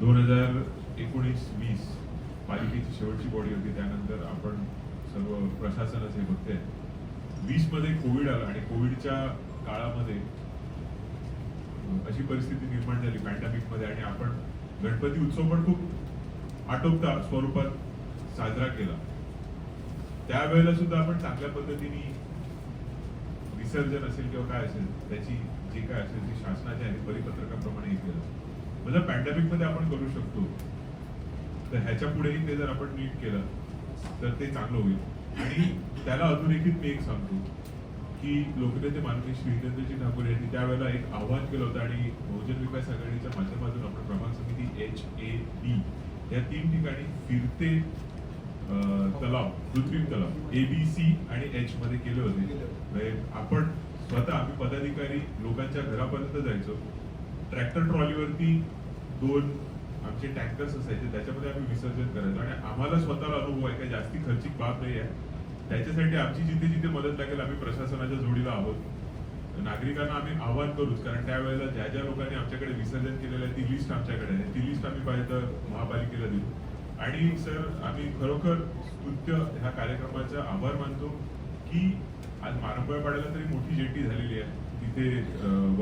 दोन हजार एकोणीस वीस पालिकेची शेवटची बॉडी होती. त्यानंतर आपण सर्व प्रशासनच हे बघते वीसमध्ये कोविड आला आणि कोविडच्या काळामध्ये अशी परिस्थिती निर्माण झाली पॅन्डेमिकमध्ये आणि आपण गणपती उत्सव पण खूप आटोपता स्वरूपात साजरा केला. त्यावेळेला सुद्धा आपण चांगल्या पद्धतीने विसर्जन असेल किंवा काय असेल त्याची जी काय असेल ती शासनाच्या आणि परिपत्रकाप्रमाणे हे केलं. म्हणजे पॅन्डेमिकमध्ये आपण करू शकतो. तर ह्याच्या पुढेही ते जर आपण नीट केलं तर ते चांगलं होईल. आणि त्याला अधोरेखित मी एक सांगतो की लोकनेते माननीय श्री हितेंद्रजी ठाकूर यांनी त्यावेळेला एक आव्हान केलं होतं आणि बहुजन विकास आघाडीच्या माध्यमातून आपण प्रभाग समिती एच ए डी या तीन ठिकाणी फिरते तलाव कृत्रिम तलाव ए बी सी आणि एच मध्ये केले होते. म्हणजे आपण स्वतः आम्ही पदाधिकारी लोकांच्या घरापर्यंत जायचो. ट्रॅक्टर ट्रॉलीवरती दोन आमचे टँकर्स असायचे त्याच्यामध्ये आम्ही विसर्जन करायचो. आणि आम्हाला स्वतःला अनुभव आहे काही जास्ती खर्चिक बाब नाही आहे. त्याच्यासाठी आमची जिथे जिथे मदत लागेल आम्ही प्रशासनाच्या जोडीला आहोत. नागरिकांना आम्ही आवाहन करूच कारण त्यावेळेला ज्या ज्या लोकांनी आमच्याकडे विसर्जन केलेलं आहे ती लिस्ट आमच्याकडे आहे. ती लिस्ट आम्ही पाहिजे तर महापालिकेला देऊ. आणि सर आम्ही खरोखर स्तुत्य ह्या कार्यक्रमाचा आभार मानतो की आज मानवपाड्या पाड्याला तरी मोठी जेट्टी झालेली आहे. तिथे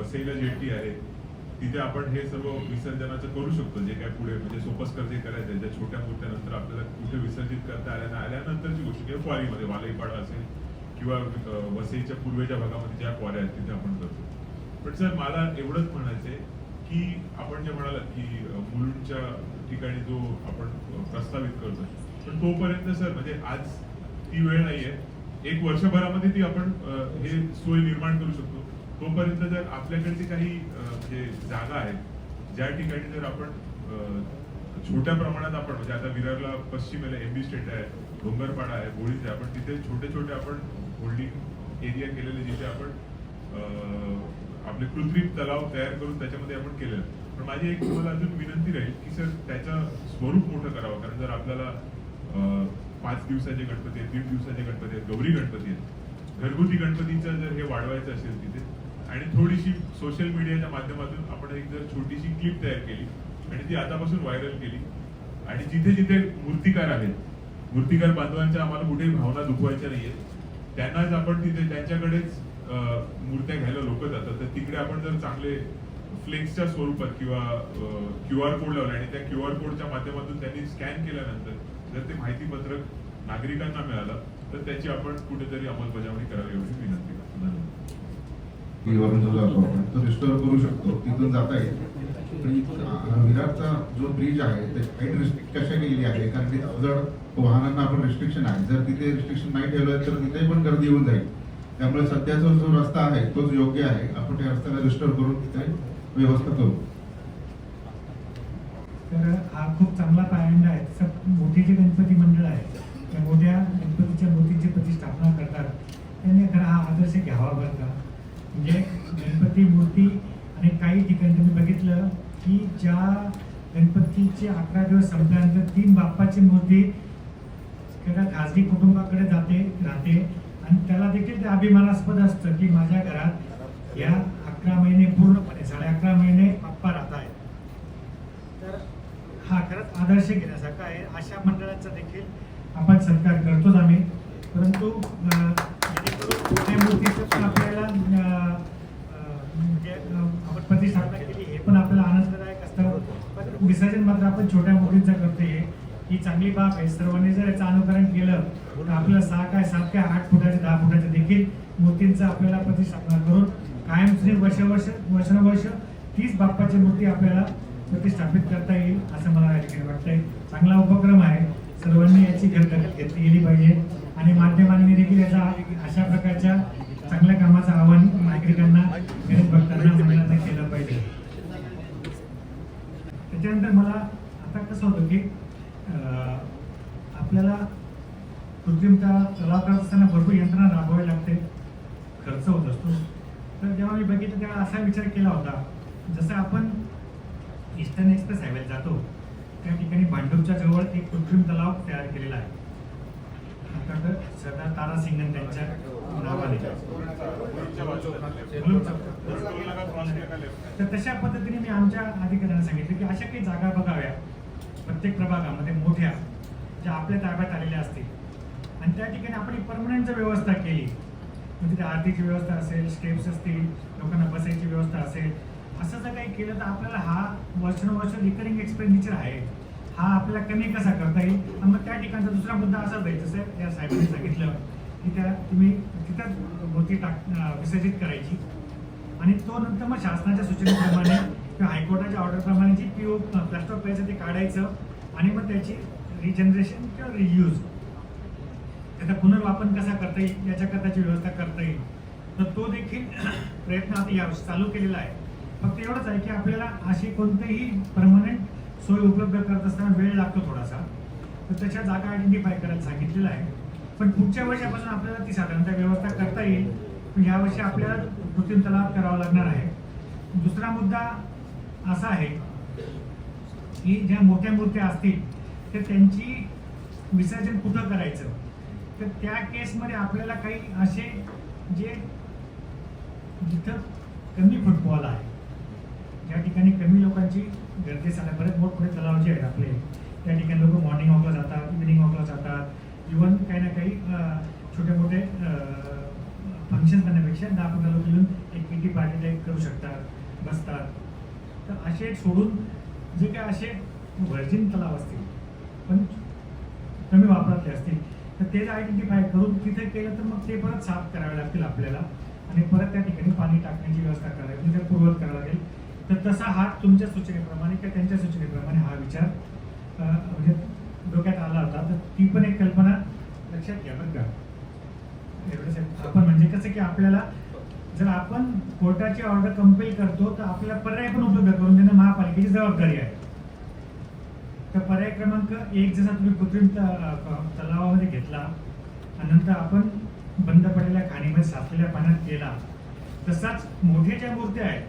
वसईला जेट्टी आहे. तिथे आपण हे सर्व विसर्जनाचं करू शकतो जे काय पुढे म्हणजे सोपस्कर जे करायचं आहे, ज्या छोट्या मोठ्या नंतर आपल्याला कुठे विसर्जित करता आल्या नाही आल्यानंतरची गोष्ट किंवा क्वारीमध्ये वालईपाडा असेल किंवा वसईच्या पूर्वेच्या भागामध्ये ज्या क्वाऱ्या आहेत तिथे आपण करतो पण सर मला एवढंच म्हणायचंय की आपण जे म्हणालात की अं, मुलुंडच्या ठिकाणी जो आपण प्रस्तावित करतो पण तोपर्यंत सर म्हणजे आज ती वेळ नाहीये. एक वर्षभरामध्ये ती आपण हे सोय निर्माण करू शकतो. तोपर्यंत जर आपल्याकडची काही म्हणजे जागा आहेत ज्या ठिकाणी जर आपण छोट्या प्रमाणात आपण म्हणजे आता विरारला पश्चिमेला एमबी स्टेट आहे डोंगरपाडा आहे बोळीच आहे आपण तिथे छोटे छोटे आपण होल्डिंग एरिया केलेले जिथे आपण आपले कृत्रिम तलाव तयार करून त्याच्यामध्ये आपण केलेलं. पण माझी एक तुम्हाला अजून विनंती राहील की सर त्याचं स्वरूप मोठं करावं. कारण जर आपल्याला पाच दिवसाचे गणपती आहेत दीड दिवसाचे गणपती आहेत गौरी गणपती आहेत घरगुती गणपतीचं जर हे वाढवायचं असेल तिथे आणि थोडीशी सोशल मीडियाच्या माध्यमातून आपण एक जर छोटीशी क्लिप तयार केली आणि ती आतापासून व्हायरल केली आणि जिथे जिथे मूर्तिकार आहेत मूर्तिकार बांधवांच्या आम्हाला कुठेही भावना दुखवायच्या नाहीयेत. त्यांनाच आपण तिथे त्यांच्याकडेच मूर्त्या घ्यायला लोक जातात. तर तिकडे आपण जर चांगले फ्लेक्सच्या स्वरूपात किंवा क्यू आर कोड लावले आणि त्या क्यू आर कोडच्या माध्यमातून त्यांनी स्कॅन केल्यानंतर जर ते माहिती पत्रक नागरिकांना मिळालं तर त्याची आपण कुठेतरी अंमलबजावणी करावी एवढी विनंती वरून आपण तो रिस्टोर करू शकतो. तिथून जाता येईल पण विरारचा जो ब्रिज आहे ते हाईट रिस्ट्रिक्ट कशा केलेली आहे? कारण की अवजड वाहनांना आपण रिस्ट्रिक्शन आहे. जर तिथे रिस्ट्रिक्शन नाही ठेवलं तर तिथे पण गर्दी होऊन जाईल. त्यामुळे सध्याचा जो रस्ता आहे तोच योग्य आहे. आपण त्या रस्त्याला रिस्टोर करून तिथे व्यवस्था करू. तर हा खूप चांगला पायंडा आहे. मोठी जे गणपती मंडळ आहे त्या मोठ्या गणपतीच्या मूर्तीची प्रतिष्ठापना करतात त्यांनी खरा हा आदर्श घ्यावा बरं का म्हणजे गणपती मूर्ती आणि काही ठिकाणी तुम्ही बघितलं की ज्या गणपतीचे अकरा दिवस संपल्यानंतर तीन बाप्पाची मूर्ती एका खाजगी कुटुंबाकडे जाते राहते. आणि त्याला देखील ते अभिमानास्पद असतं की माझ्या घरात या अकरा महिने पूर्णपणे साडे अकरा महिने बाप्पा राहत आहेत. तर हा खरंच आदर्श घेण्यासारखा आहे. अशा मंडळाचा देखील आपण सत्कार करतोच आम्ही. परंतु अं, जेणेकरून त्या मूर्तीचं पण आपल्याला अं, अं, म्हणजे अं, आपण प्रतिष्ठापना केली हे पण आपल्याला आनंददायक असतं पण विसर्जन मात्र आपण छोट्या मूर्तीचं करतोय. ही चांगली बाब आहे. सर्वांनी जर याचं अनुकरण केलं तर आपलं सहा काय सात काय आठ फुटाचे दहा फुटाचे देखील मूर्तींचा आपल्याला प्रतिष्ठापना करून कायमस्वरूपी वर्ष वर्ष वर्षानुवर्ष तीच बाप्पाची मूर्ती आपल्याला प्रतिष्ठापित करता येईल असं मला या ठिकाणी वाटतंय. चांगला उपक्रम आहे. सर्वांनी याची दखल घेतली गेली पाहिजे. आणि माध्यमांनी देखील याचा अशा प्रकारच्या चांगल्या कामाचं आवाहन नागरिकांना भक्तांना केलं पाहिजे. त्याच्यानंतर मला आता कसं होतं की अं, आपल्याला कृत्रिमता तलाव करत असताना भरपूर यंत्रणा राबवावी लागते खर्च होत असतो. तर जेव्हा मी बघितलं तेव्हा असा विचार केला होता जसं आपण ईस्टर्न एक्सप्रेस हायवेला जातो त्या ठिकाणी भांडूपच्या जवळ एक कृत्रिम तलाव तयार केलेला आहे. डॉक्टर सरदार तारा सिंगन त्यांच्या नावाने. तर तशा पद्धतीने मी आमच्या त्यांना सांगितलं की अशा काही जागा बघाव्या प्रत्येक प्रभागामध्ये मोठ्या ज्या आपल्या ताब्यात आलेल्या असतील. आणि त्या ठिकाणी आपण एक परमनंट जर व्यवस्था केली म्हणजे त्या आरतीची व्यवस्था असेल स्टेप्स असतील लोकांना बसायची व्यवस्था असेल असं जर काही केलं तर आपल्याला हा वर्षानुवर्ष रिकरिंग एक्सपेंडिचर आहे. हा आपल्याला कमी कसा करता येईल? आणि मग त्या ठिकाणचा दुसरा मुद्दा असाच आहे जसं या साहेबांनी सांगितलं की त्या तुम्ही तिथं मूर्ती टाक विसर्जित करायची. आणि तो नंतर मग शासनाच्या सूचनेप्रमाणे किंवा हायकोर्टाच्या ऑर्डरप्रमाणे G P O plaster of पॅरिसचं ते काढायचं आणि मग त्याची रिजनरेशन किंवा रियूज त्याचा पुनर्वापन कसा करता येईल याच्याकरताची व्यवस्था करता येईल. तर तो देखील प्रयत्न आता यावर्षी चालू केलेला आहे. फक्त एवढंच आहे की आपल्याला अशी कोणतेही परमनंट सोय उपलब्ध करत असताना वेळ लागतो थोडासा. तर त्याच्या जागा आयडेंटिफाय करायला सांगितलेलं आहे. पण पुढच्या वर्षापासून आपल्याला ती साधारणतः व्यवस्था करता येईल. पण या वर्षी आपल्याला कृत्रिम तलाव करावा लागणार आहे. दुसरा मुद्दा असा आहे की ज्या मोठ्या मूर्त्या असतील तर त्यांची विसर्जन कुठं करायचं? तर त्या केसमध्ये आपल्याला काही असे जे जिथं कमी फुटबॉल आहे ज्या ठिकाणी कमी लोकांची गर्दी झाल्या बरेच मोठमोठे तलाव जे आहेत आपले. त्या ठिकाणी लोक मॉर्निंग वॉकला जातात इव्हिनिंग वॉकला जातात. इवन काही ना काही छोटे मोठे फंक्शन करण्यापेक्षा दहा पंधरा लोक येऊन एक किटी पार्टी टाईप करू शकतात बसतात. तर असे सोडून जे काय असे व्हर्जिन तलाव असतील पण कमी वापरातले असतील तर ते जर आयडेंटिफाय करून तिथे केलं तर मग ते परत साफ करावे लागतील आपल्याला. आणि परत त्या ठिकाणी पाणी टाकण्याची व्यवस्था करावी म्हणजे पूर्वत करावं लागेल. तर तसा हा तुमच्या सूचनेप्रमाणे किंवा त्यांच्या सूचनेप्रमाणे हा विचार म्हणजे डोक्यात आला होता. तर ती पण एक कल्पना लक्षात घ्या बरं का. एवढंच आपण म्हणजे कसं की आपल्याला जर आपण कोर्टाची ऑर्डर कंपेल करतो तर आपल्याला पर्याय पण उपलब्ध करून देणं महापालिकेची जबाबदारी आहे. तर पर्याय क्रमांक एक जसा तुम्ही कृत्रिम तलावामध्ये घेतला आणि नंतर आपण बंद पडलेल्या खाणीमध्ये साचलेल्या पाण्यात केला तसाच मोठ्या ज्या मूर्त्या आहेत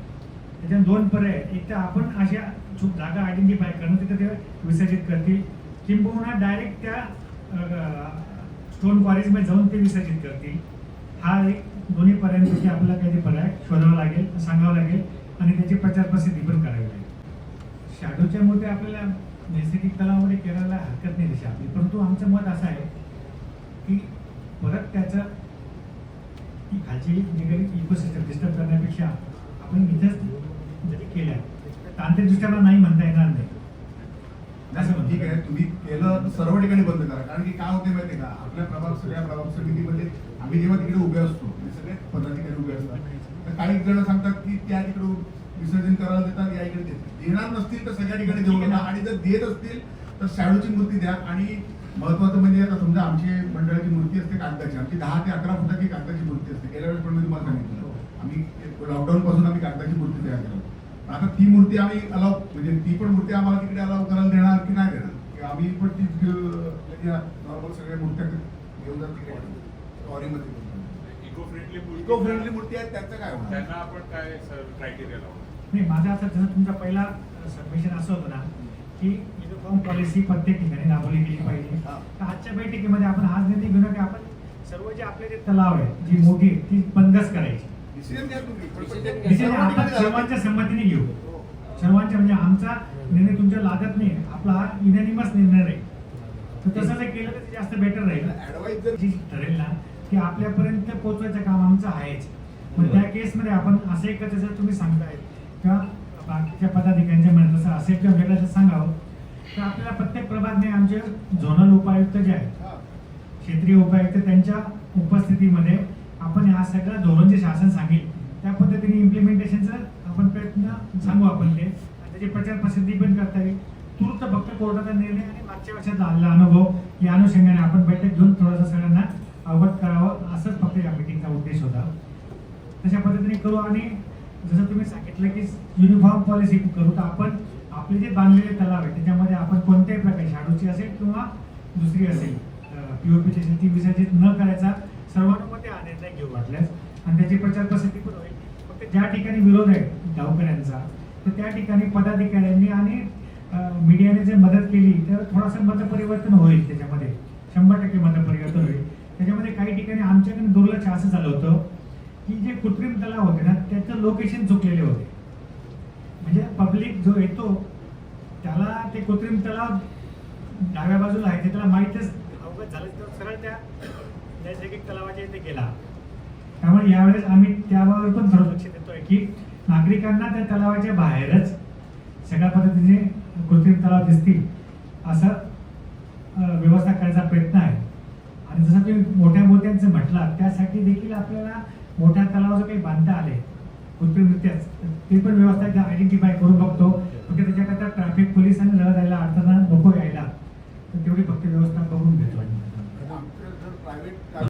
त्याच्यात दोन पर्याय आहेत. एक तर आपण अशा चूक जागा आयडेंटिफाय करणं तिथं ते विसर्जित करतील. किंबहुना डायरेक्ट त्या स्टोन क्वारीजमध्ये जाऊन ते विसर्जित करतील. हा एक दोन्ही पर्यायांपैकी आपल्याला काहीतरी पर्याय शोधावा लागेल सांगावं लागेल आणि त्याची प्रचार प्रसिद्धी पण करावी लागेल. शॅडोच्या मूर्ती आपल्याला नैसर्गिक तलावामध्ये करायला हरकत नाही दिशा आपली. परंतु आमचं मत असं आहे की परत त्याचं ती खालची निगडीत इकोसिस्टम डिस्टर्ब करण्यापेक्षा आपण इथंच जरी केल्या तांत्रिकदृष्ट्या मला नाही म्हणता येणार नाही. असं ठीक आहे तुम्ही केलं सर्व ठिकाणी बंद करा. कारण की काय होते माहिती का? आपल्या प्रभाग सगळ्या प्रभाग समितीमध्ये आम्ही जेव्हा तिकडे उभे असतो सगळे पदाधिकारी उभे असतात. काही जण सांगतात की त्या तिकडून विसर्जन करायला देतात या इकडे देतात देणार नसतील तर सगळ्या ठिकाणी देऊ नका. आणि जर देत असतील तर शॅडोची मूर्ती द्या. आणि महत्वाचं म्हणजे आता समजा आमची मंडळाची मूर्ती असते कागदाची. आमची दहा ते अकरा फुटाची कागदाची मूर्ती असते. गेल्या वेळेस पण मी तुम्हाला सांगितलं. आम्ही लॉकडाऊन पासून आम्ही कागदाची मूर्ती तयार केली. आता ती मूर्ती आम्ही अलाव म्हणजे ती पण मूर्ती आम्हाला तिकडे अलाव करायला देणार की नाही देणार? की आम्ही पण ती नॉर्मल म्हणजे सगळ्या मूर्त्या घेऊन जात. तिकडे लॉरीमध्ये इको फ्रेंडली इको फ्रेंडली मूर्ती आहेत त्याचं काय होणार? त्यांना आपण काय क्रायटेरिया लावणार नाही माझं असं जसं तुमचा पहिला सबमिशन असं होतं ना की युनिफॉर्म पॉलिसी प्रत्येक ठिकाणी राबवली गेली पाहिजे. हा. तर आजच्या बैठकीमध्ये आपण हाच निर्णय घेऊ की आपण सर्व जे आपले जे तलाव आहे जी मोठी आहे, ती बंदच करायची. डिसिजन आपण सर्वांच्या. संमतीने घेऊ. हो. सर्वांच्या म्हणजे आमचा निर्णय तुमच्या लागत नाही. आपला हा युनॅनिमस निर्णय राहील. तर तसं जर केलं तर जास्त बेटर राहील. जर जी ठरेल ना की आपल्यापर्यंत पोहोचवायचं काम आमचं आहेच. मग त्या केसमध्ये आपण असं एक जसं तुम्ही सांगताय. किंवा बाकीच्या पदाधिकाऱ्यांच्या म्हणत तसं असेल किंवा वेगळं असं सांगावं. तर आपल्याला प्रत्येक प्रभागने आमचे झोनल उपायुक्त जे आहेत. क्षेत्रीय उपायुक्त त्यांच्या उपस्थितीमध्ये आपण हा सगळं धोरण जे शासन सांगेल. त्या पद्धतीने इम्प्लिमेंटेशनचं आपण प्रयत्न सांगू आपण ते. आणि त्याची प्रचार प्रसिद्धी पण करता येईल तूर्त फक्त कोर्टाचा निर्णय आणि मागच्या वर्षात आलेला अनुभव या अनुषंगाने आपण बैठक घेऊन थोडंसं सगळ्यांना अवगत करावं असंच फक्त या मिटिंगचा उद्देश होता. तशा पद्धतीने करू आणि जसं तुम्ही सांगितलं की युनिफॉर्म पॉलिसी करू तर आपण आपले जे बांधलेले तलाव आहे त्याच्यामध्ये आपण कोणत्याही प्रकारची शाडूची असेल किंवा दुसरी असेल पी ओ पीची असेल ती विसर्जित न करायचा सर्वांमध्ये हा निर्णय घेऊ वाटल्यास. आणि त्याची प्रचार प्रसिद्धी पण होईल. फक्त ज्या ठिकाणी विरोध आहे गावकऱ्यांचा तर त्या ठिकाणी पदाधिकाऱ्यांनी आणि मीडियाने जर मदत केली तर थोडासा मतपरिवर्तन होईल त्याच्यामध्ये. शंभर टक्के मतपरिवर्तन होईल. त्याच्यामध्ये काही ठिकाणी आमच्याकडे दुर्लक्ष असं झालं होतं की जे कृत्रिम तलाव होते ना त्याचं लोकेशन चुकलेले होते. म्हणजे पब्लिक जो येतो त्याला ते कृत्रिम तलाव डाव्या बाजूला आहे ते त्याला माहीतच अवगत झालं तर सरळ त्या नैसर्गिक तलावाच्या इथे गेला. त्यामुळे यावेळेस आम्ही त्यावर पण थोडं लक्ष देतोय की नागरिकांना त्या तलावाच्या बाहेरच सगळ्या पद्धतीने कृत्रिम तलाव दिसतील असं व्यवस्था करायचा प्रयत्न आहे. तुम्ही मोठ्या मोत्यांचं म्हटलं त्यासाठी देखील आपल्याला मोठ्या तलावाचं काही बांधता आले कृत्रिमरित्याच ते पण व्यवस्था आयडेंटिफाय करून बघतो. म्हणजे त्याच्याकरता ट्रॅफिक पोलिसांनी लढा द्यायला अडथळा नको यायला. तर तेवढी फक्त व्यवस्था करून घेतो.